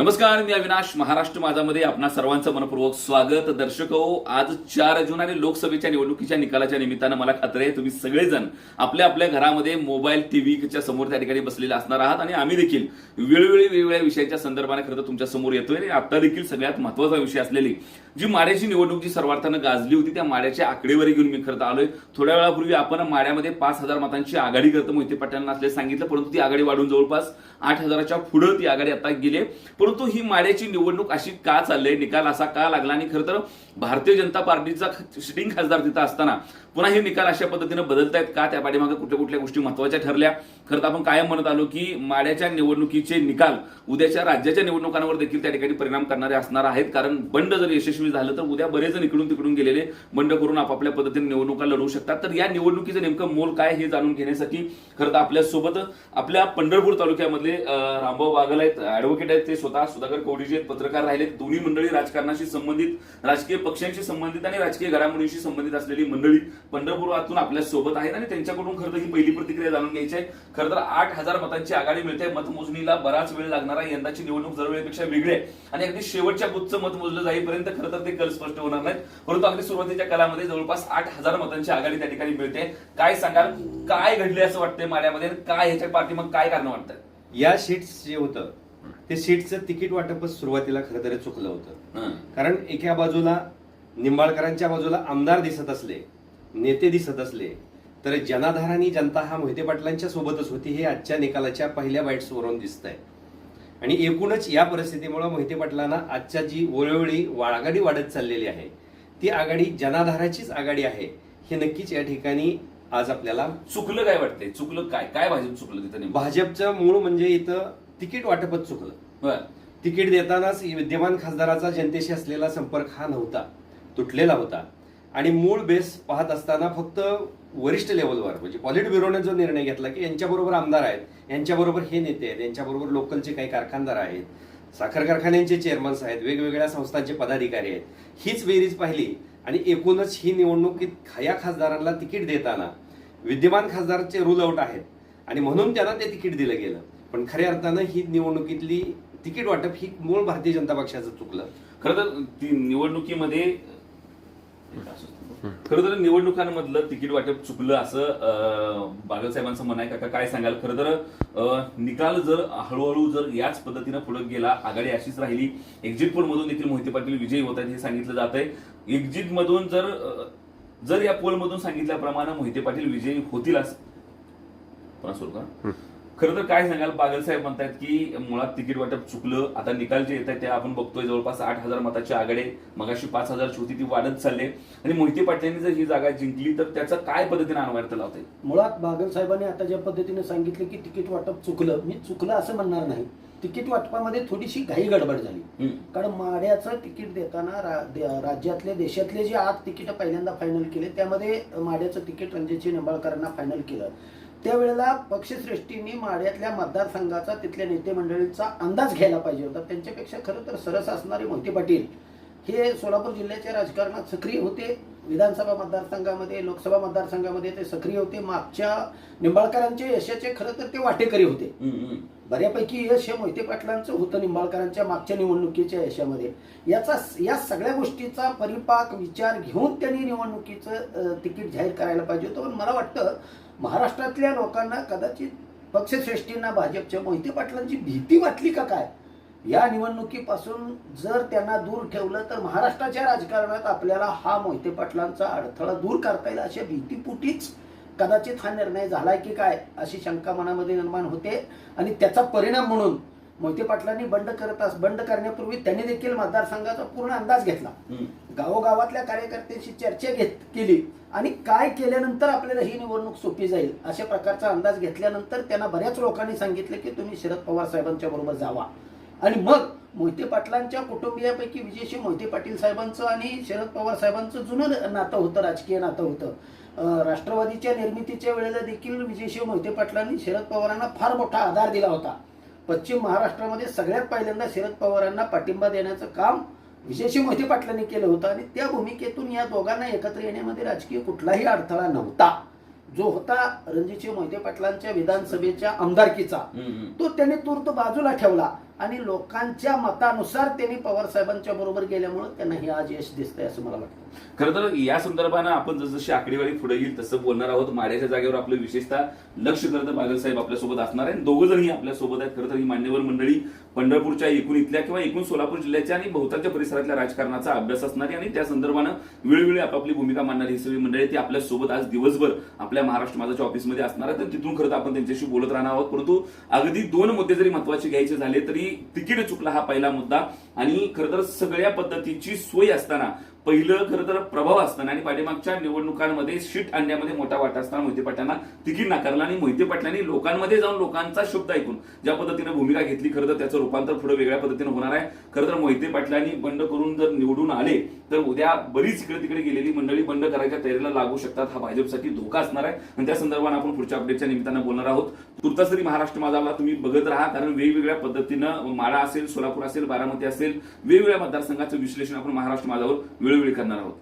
नमस्कार मी अविनाश महाराष्ट्र माझामध्ये आपणा सर्वांचं मनपूर्वक स्वागत. दर्शक हो आज चार जून आणि लोकसभेच्या निवडणुकीच्या निकालाच्या निमित्तानं मला खात्री आहे तुम्ही सगळेजण आपल्या आपल्या घरामध्ये मोबाईल टीव्हीच्या समोर त्या ठिकाणी बसलेले असणार आहात आणि आम्ही देखील वेळोवेळी वेगवेगळ्या विषयाच्या संदर्भाने खरं तर तुमच्यासमोर येतोय आणि आता देखील सगळ्यात महत्त्वाचा विषय असलेली जी माड्याची निवडणूक जी सर्वार्थानं गाजली होती त्या माड्याच्या आकडेवारी घेऊन मी खरं आलोय. थोड्या वेळापूर्वी आपण माड्यामध्ये पाच हजार मतांची आघाडी करतो मोहिते पाटलांना असले सांगितलं परंतु ती आघाडी वाढून जवळपास आठ हजाराच्या पुढं ती आघाडी आता गेली परंतु ही माड्याची निवडणूक अशी का चालली निकाल असा का लागला? आणि खरं तर भारतीय जनता पार्टीचा सिटिंग खासदार तिथं असताना पुन्हा हे निकाल अशा पद्धतीनं बदलतायत का? त्या पाठीमागे कुठल्या कुठल्या गोष्टी महत्त्वाच्या ठरल्या? खरं तर आपण कायम म्हणत आलो की माड्याच्या निवडणुकीचे निकाल उद्याच्या राज्याच्या निवडणुकांवर देखील त्या ठिकाणी परिणाम करणारे असणार आहेत. कारण बंड जर यशस्वी झालं तर उद्या बरेच जण इकडून तिकडून गेलेले बंड करून आपापल्या पद्धतीने निवडणुका लढवू शकतात. तर या निवडणुकीचं नेमकं मोल काय हे जाणून घेण्यासाठी खरं तर आपल्यासोबत आपल्या पंढरपूर तालुक्यामधले रामभाऊ बागल आहेत ऍडव्होकेट आहेत ते स्वतः सुधाकर कोडीजी आहेत पत्रकार राहिले दोन्ही मंडळी राजकारणाशी संबंधित राजकीय पक्षांशी संबंधित आणि राजकीय घडामोडींशी संबंधित असलेली मंडळी पंढरपुरातून आपल्यासोबत आहेत आणि त्यांच्याकडून खरं ही पहिली प्रतिक्रिया जाणून घ्यायची आहे. खरं तर आठ हजार मतांची आघाडी मिळते. मतमोजणीला बराच वेळ लागणार आहे. यंदाची निवडणूक दरवेळेपेक्षा वेगळी आहे आणि अगदी शेवटच्या बुथचं मत मोजलं जाईपर्यंत खरं तर ते कल स्पष्ट होणार नाहीत. परंतु अगदी सुरुवातीच्या कालामध्ये जवळपास आठ हजार मतांची आघाडी त्या ठिकाणी मिळते. काय सांगाल? काय घडले असं वाटतंय माड्यामध्ये? काय ह्याच्या पाठी मग काय कारण वाटतं या सीट्स जे होतं ते सीटचं तिकीट वाटपच सुरुवातीला खरं तर चुकलं होतं. कारण एका बाजूला निंबाळकरांच्या बाजूला आमदार दिसत असले नेते दिसत असले तर जनाधार आणि जनता हा मोहिते पाटलांच्या सोबतच होती हे आजच्या निकालाच्या पहिल्या बाईट्सवरून दिसत आहे आणि एकूणच या परिस्थितीमुळे मोहिते पाटलांना आजच्या जी वेळोवेळी आघाडी वाढत चाललेली आहे ती आघाडी जनाधाराचीच आघाडी आहे हे नक्कीच या ठिकाणी आज आपल्याला चुकलं काय वाटतंय? चुकलं काय? काय भाजप चुकलं तिथं भाजपचं मूळ म्हणजे इथं तिकीट वाटपच चुकलं. बरं. तिकीट देतानाच विद्यमान खासदाराचा जनतेशी असलेला संपर्क हा नव्हता तुटलेला होता. आणि मूळ बेस पाहत असताना फक्त वरिष्ठ लेवलवर म्हणजे पॉलिट ब्युरोने जो निर्णय घेतला की यांच्याबरोबर आमदार आहेत यांच्याबरोबर हे नेते आहेत यांच्याबरोबर लोकलचे काही कारखानदार आहेत साखर कारखान्यांचे चेअरमन्स आहेत वेगवेगळ्या संस्थांचे पदाधिकारी आहेत हीच बेरीज पाहिली. आणि एकूणच ही निवडणुकीत या खासदारांना तिकीट देताना विद्यमान खासदाराचे रूल आउट आहेत. आणि म्हणून त्यांना ते तिकीट दिलं गेलं. पण खऱ्या अर्थानं ही निवडणुकीतली तिकीट वाटप ही मूळ भारतीय जनता पक्षाचं चुकलं. खरं तर ती निवडणुकीमध्ये खरं तर निवडणुकांमधलं तिकीट वाटप चुकलं असं अं, बागल साहेबांचं म्हणणं आहे. काका काय सांगाल? खरं तर निकाल जर हळूहळू जर याच पद्धतीनं पुढे गेला आघाडी अशीच राहिली. एक्झिट पोल मधून देखील मोहिते पाटील विजयी होत आहेत हे सांगितलं जात आहे. एक्झिट मधून जर जर या पोल मधून सांगितल्याप्रमाणे मोहिते पाटील विजयी होतील असं का खरं तर काय सांगाल बागल साहेब म्हणतायत की मुळात तिकीट वाटप चुकलं आता निकाल जे येत आहेत ते आपण बघतोय जवळपास आठ हजार मताची आघाडी. मगाशी पाच हजारची होती ती वाढत चालली. आणि मोहिते पाटलांनी जर ही जागा जिंकली तर त्याचा काय पद्धतीने अन्वयार्थ लावता मुळात बागल साहेबांनी आता ज्या पद्धतीने सांगितलं की तिकीट वाटप चुकलं मी चुकलं असं म्हणणार नाही तिकीट वाटपामध्ये थोडीशी घाई गडबड झाली कारण माड्याचं तिकीट देताना रा- दे- राज्यातले देशातले जे आठ तिकीट पहिल्यांदा फायनल केले त्यामध्ये माड्याचं तिकीट रणजितसिंह निंबाळकरांना फायनल केलं त्यावेळेला पक्षश्रेष्ठींनी माड्यातल्या मतदारसंघाचा तिथल्या नेते मंडळीचा अंदाज घ्यायला पाहिजे होता. त्यांच्यापेक्षा खरं तर सरस असणारे मोहिते पाटील हे सोलापूर जिल्ह्याच्या राजकारणात सक्रिय होते. विधानसभा मतदारसंघामध्ये लोकसभा मतदारसंघामध्ये ते सक्रिय होते. मागच्या निंबाळकरांच्या यशाचे खरं तर ते वाटेकरी होते. बऱ्यापैकी यश हे मोहिते पाटलांचं होतं निंबाळकरांच्या मागच्या निवडणुकीच्या यशामध्ये. याचा या सगळ्या गोष्टीचा परिपाक विचार घेऊन त्यांनी निवडणुकीचं तिकीट जाहीर करायला पाहिजे होतं. पण मला वाटतं महाराष्ट्रातल्या लोकांना कदाचित पक्षश्रेष्ठींना भाजपच्या मोहिते पाटलांची भीती वाटली का काय? या निवडणुकीपासून जर त्यांना दूर ठेवलं तर महाराष्ट्राच्या राजकारणात आपल्याला हा मोहिते पाटलांचा अडथळा दूर करता येईल अशा भीतीपुटीच कदाचित हा निर्णय झालाय की काय अशी शंका मनामध्ये निर्माण होते. आणि त्याचा परिणाम म्हणून मोहिते पाटलांनी बंड करत अस बंड करण्यापूर्वी त्यांनी देखील मतदारसंघाचा पूर्ण अंदाज घेतला. गावोगावातल्या कार्यकर्त्यांशी चर्चा घेत केली. आणि काय केल्यानंतर आपल्याला ही निवडणूक सोपी जाईल अशा प्रकारचा अंदाज घेतल्यानंतर त्यांना बऱ्याच लोकांनी सांगितलं की तुम्ही शरद पवार साहेबांच्या बरोबर जावा. आणि मग मोहिते पाटलांच्या कुटुंबियापैकी विजयसिंह मोहिते पाटील साहेबांचं आणि शरद पवार साहेबांचं जुनं नातं होतं राजकीय नातं होतं. राष्ट्रवादीच्या निर्मितीच्या वेळेला देखील विजयसिंह मोहिते पाटलांनी शरद पवारांना फार मोठा आधार दिला होता. पश्चिम महाराष्ट्रामध्ये सगळ्यात पहिल्यांदा शरद पवारांना पाठिंबा देण्याचं काम विजयसिंह मोहिते पाटलांनी केलं होतं आणि त्या भूमिकेतून या दोघांना एकत्र येण्यामध्ये राजकीय कुठलाही अडथळा नव्हता. जो होता रणजितसिंह मोहिते पाटलांच्या विधानसभेच्या आमदारकीचा तो त्यांनी तूर्त बाजूला ठेवला. आणि लोकांच्या मतानुसार त्यांनी पवार साहेबांच्या बरोबर गेल्यामुळे त्यांना हे आज यश दिसतंय असं मला वाटतं. खरं तर या संदर्भानं आपण जसजशी आकडेवारी पुढे येईल तसं बोलणार आहोत. माड्याच्या जागेवर आपलं विशेषतः लक्ष खरं तर बागल साहेब आपल्यासोबत असणार आहे दोघं जणही आपल्यासोबत आहेत. खरं तर ही मान्यवर मंडळी पंढरपूरच्या एकूण इथल्या किंवा एकूण सोलापूर जिल्ह्याच्या आणि बहुतांच्या परिसरातल्या राजकारणाचा अभ्यास असणारी आणि त्या संदर्भानं वेळोवेळी आपापली भूमिका मांडणारी ही सगळी मंडळी ती आपल्यासोबत आज दिवसभर आपल्या महाराष्ट्र माझाच्या ऑफिसमध्ये असणार आहे तर तिथून खरं तर आपण त्यांच्याशी बोलत राहणार आहोत. परंतु अगदी दोन मुद्दे जरी महत्त्वाचे घ्यायचे झाले तरी तिकीट चुकला हा पहिला मुद्दा. आणि खरं तर सगळ्या पद्धतीची सोय असताना पहिलं खरं तर प्रभाव असताना आणि पाठीमागच्या निवडणुकांमध्ये शीट आणण्यामध्ये मोठा वाटा असताना मोहिते पाटलांना तिकीट नाकारला आणि मोहिते पाटलांनी लोकांमध्ये जाऊन लोकांचा शब्द ऐकून ज्या पद्धतीने भूमिका घेतली खरं तर त्याचं रूपांतर पुढे वेगळ्या पद्धतीने होणार आहे. खरं तर मोहिते पाटलांनी बंड करून जर निवडून आले तर उद्या बरीच इकडे तिकडे गेलेली मंडळी बंड करायच्या तयारीला लागू शकतात. हा भाजपसाठी धोका असणार आहे. आणि त्या संदर्भात आपण पुढच्या अपडेटच्या निमित्तानं बोलणार आहोत. तुर्तास तरी महाराष्ट्र माझाला तुम्ही बघत राहा कारण वेगवेगळ्या पद्धतीनं माळा असेल सोलापूर असेल बारामती असेल वेगवेगळ्या मतदारसंघाचं विश्लेषण आपण महाराष्ट्र माझावर वेळोवेळी करणार आहोत.